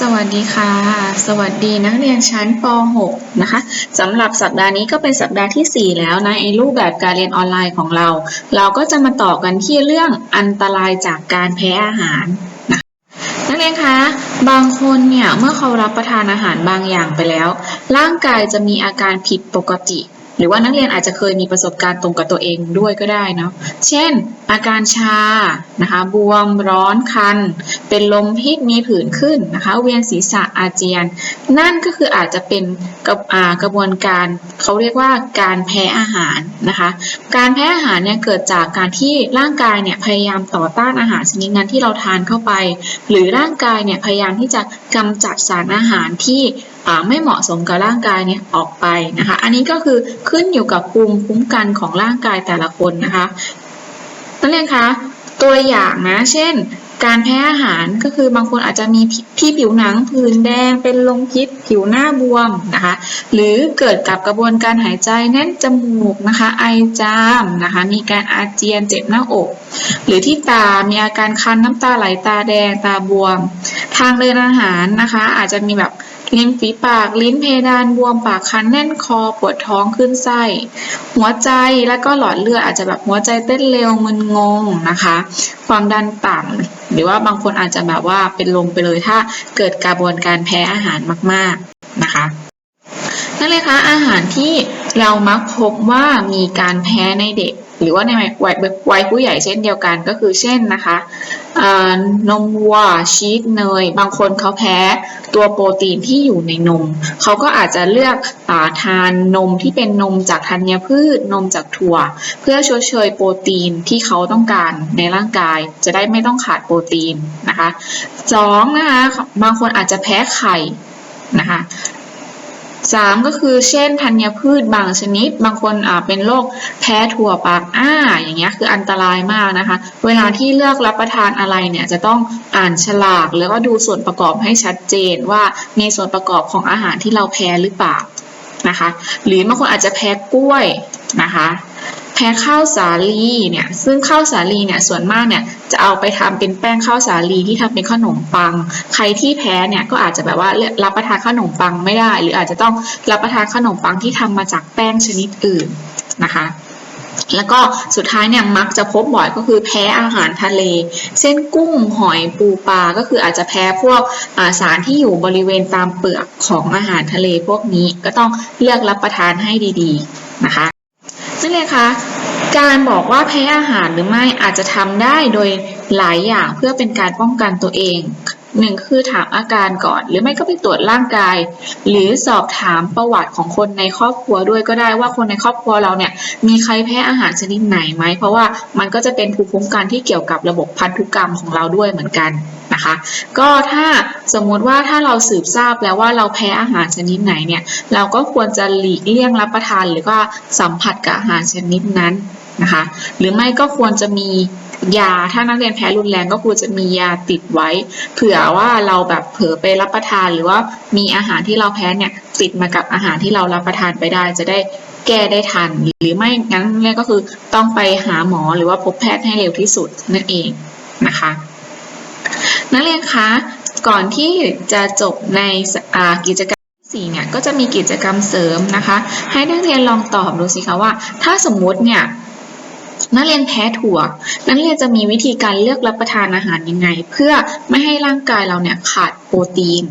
สวัสดีค่ะ สวัสดีนักเรียนชั้นป .6 นะคะสำหรับสัปดาห์นี้ก็เป็นสัปดาห์ทีสี่ 4 แล้วนะไอ้รูปแบบการเรียนออนไลน์ของเรา เราก็จะมาต่อกันที่เรื่องอันตรายจากการแพ้อาหารนะนักเรียนคะบางคนเนี่ยเมื่อเขารับประทานอาหารบางอย่างไปแล้ว ร่างกายจะมีอาการผิดปกติ หรือว่านักเรียนอาจจะเคยมีประสบการณ์ตรงกับตัวเองด้วยก็ได้เนาะเช่น อาการชานะคะบวมร้อนคัน เป็นลมพิษมีผื่นขึ้นนะคะเวียนศีรษะอาเจียน นั่นก็คืออาจจะเป็นกระอ่ากระบวนการ เขาเรียกว่าการแพ้อาหารนะคะ การแพ้อาหารเนี่ยเกิดจากการที่ร่างกายเนี่ยพยายามต่อต้านอาหารชนิดนั้นที่เราทานเข้าไป หรือร่างกายเนี่ยพยายามที่จะกำจัดสารอาหารที่ไม่เหมาะสมกับร่างกายเนี่ยออกไปนะคะ อันนี้ก็คือขึ้นอยู่กับภูมิคุ้มกันของร่างกายแต่ละคนนะคะนักเรียนคะตัวอย่างนะ เช่น การแพ้อาหารก็คือบางคนอาจจะมีที่ผิวหนังผื่นแดงเป็นลมพิษผิวหน้าบวมนะคะ หรือเกิดกับกระบวนการหายใจแน่นจมูกนะคะ ไอจามนะคะ มีการอาเจียนเจ็บหน้าอก หรือที่ตา มีอาการคันน้ำตาไหลตาแดงตาบวม ทางเดินอาหารนะคะ อาจจะมีแบบ ริมฝีปาก ลิ้นเพดานบวมปากคันแน่นคอปวดท้องขึ้นไส้ หัวใจแล้วก็หลอดเลือดอาจจะแบบหัวใจเต้นเร็วมึนงงนะคะ ความดันต่ำหรือว่าบางคนอาจจะแบบว่าเป็นลมไปเลยถ้าเกิดกระบวนการแพ้อาหารมากๆนะคะนั่นเลยคะอาหารที่เรามักพบว่ามีการแพ้ในเด็ก หรือว่าในวัยวัยผู้ใหญ่เช่นเดียวกันก็คือเช่นนะคะนมวัวชีสเนย บางคนเขาแพ้ตัวโปรตีนที่อยู่ในนม เขาก็อาจจะเลือกอาทานนมที่เป็นนมจากธัญพืชนมจากถั่ว เพื่อชดเชยโปรตีนที่เขาต้องการในร่างกาย จะได้ไม่ต้องขาดโปรตีนนะคะสองนะคะบางคนอาจจะแพ้ไข่นะคะ สามก็คือเช่นธัญพืชบางชนิด บางคนอ่าเป็นโรคแพ้ถั่วปากอ้า อย่างเงี้ยคืออันตรายมากนะคะ เวลาที่เลือกรับประทานอะไรเนี่ยจะต้องอ่านฉลาก แล้วก็ดูส่วนประกอบให้ชัดเจนว่ามีส่วนประกอบของอาหารที่เราแพ้หรือเปล่านะคะ หรือบางคนอาจจะแพ้กล้วยนะคะ แพ้ข้าวสาลีเนี่ยซึ่งข้าวสาลีเนี่ยส่วนมากเนี่ยจะเอาไปทำเป็นแป้งข้าวสาลีที่ทำเป็นขนมปัง ใครที่แพ้เนี่ยก็อาจจะแบบว่ารับประทานขนมปังไม่ได้ หรืออาจจะต้องรับประทานขนมปังที่ทำมาจากแป้งชนิดอื่นนะคะแล้วก็สุดท้ายเนี่ยมักจะพบบ่อยก็คือแพ้อาหารทะเล เช่นกุ้งหอยปูปลาก็คืออาจจะแพ้พวกาสารที่อยู่บริเวณตามเปลือกของอาหารทะเลพวกนี้ก็ต้องเลือกรับประทานให้ดี ๆ นะคะ นั่นเลยคะการบอกว่าแพ้อาหารหรือไม่อาจจะทำได้โดยหลายอย่างเพื่อเป็นการป้องกันตัวเองหนึ่งคือถามอาการก่อน หรือไม่ก็ไปตรวจร่างกาย หรือสอบถามประวัติของคนในครอบครัวด้วยก็ได้ว่าคนในครอบครัวเราเนี่ยมีใครแพ้อาหารชนิดไหนไหมเพราะว่ามันก็จะเป็นภูมิคุ้มกันที่เกี่ยวกับระบบพันธุกรรมของเราด้วยเหมือนกัน นะคะ ก็ถ้าสมมุติว่าถ้าเราสืบทราบแล้วว่าเราแพ้อาหารชนิดไหนเนี่ย เราก็ควรจะหลีกเลี่ยงรับประทานหรือว่าสัมผัสกับอาหารชนิดนั้นนะคะ หรือไม่ก็ควรจะมียาถ้านักเรียนแพ้รุนแรงก็ควรจะมียาติดไว้ เผื่อว่าเราแบบเผลอไปรับประทาน หรือว่ามีอาหารที่เราแพ้เนี่ยติดมากับอาหารที่เรารับประทานไปได้ จะได้แก้ได้ทัน หรือไม่งั้นเรียกก็คือต้องไปหาหมอหรือว่าพบแพทย์ให้เร็วที่สุดนั่นเองนะคะ นักเรียนคะก่อนที่จะจบในกิจกรรมสี่เนี่ยก็จะมีกิจกรรมเสริมนะคะ ให้นักเรียนลองตอบดูสิคะว่า ถ้าสมมุติเนี่ยนักเรียนแพ้ถั่ว นักเรียนจะมีวิธีการเลือกรับประทานอาหารยังไง เพื่อไม่ให้ร่างกายเราเนี่ยขาดโปรตีน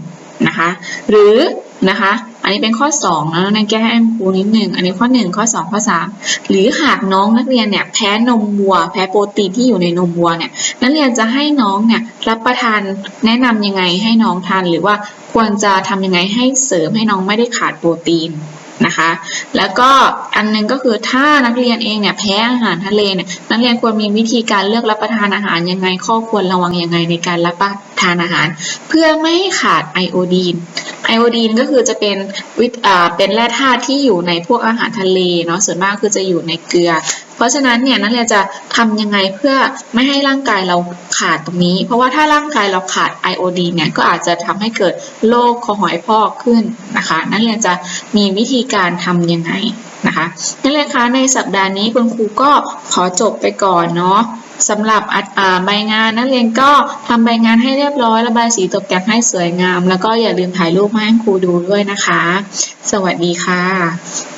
นะคะ หรือนะคะ อันนี้เป็นข้อ2นะนักแก้ให้ครูนิดหนึ่งอันนี้ข้อ 1 ข้อ 2 ข้อ 3 หรือหากน้องนักเรียนเนี่ยแพ้นมวัว แพ้โปรตีนที่อยู่ในนมวัวเนี่ยนักเรียนจะให้น้องเนี่ยรับประทานแนะนำยังไงให้น้องทานหรือว่าควรจะทำยังไงให้เสริมให้น้องไม่ได้ขาดโปรตีนนะคะ แล้วก็อันนึงก็คือถ้านักเรียนเองเนี่ยแพ้อาหารทะเลเนี่ยนักเรียนควรมีวิธีการเลือกรับประทานอาหารยังไงข้อควรระวังยังไงในการรับประทานอาหาร เพื่อไม่ให้ขาดไอโอดีน ไอโอดีนก็คือจะเป็นวิตอ่าเป็นแร่ธาตุที่อยู่ในพวกอาหารทะเลเนาะส่วนมากคือจะอยู่ในเกลือ เพราะฉะนั้นเนี่ยนักเรียนจะทำยังไงเพื่อไม่ให้ร่างกายเราขาดตรงนี้ เพราะว่าถ้าร่างกายเราขาดไอโอดีนเนี่ยก็อาจจะทำให้เกิดโรคคอหอยพอกขึ้นนะคะนักเรียนจะมีวิธีการทำยังไงนะคะนักเรียนคะในสัปดาห์นี้คุณครูก็ขอจบไปก่อนเนาะ สำหรับอัดอ่าใบงานนักเรียนก็ทำใบงานให้เรียบร้อยระบายสีตกแต่งให้สวยงาม แล้วก็อย่าลืมถ่ายรูปมาให้ครูดูด้วยนะคะ สวัสดีค่ะ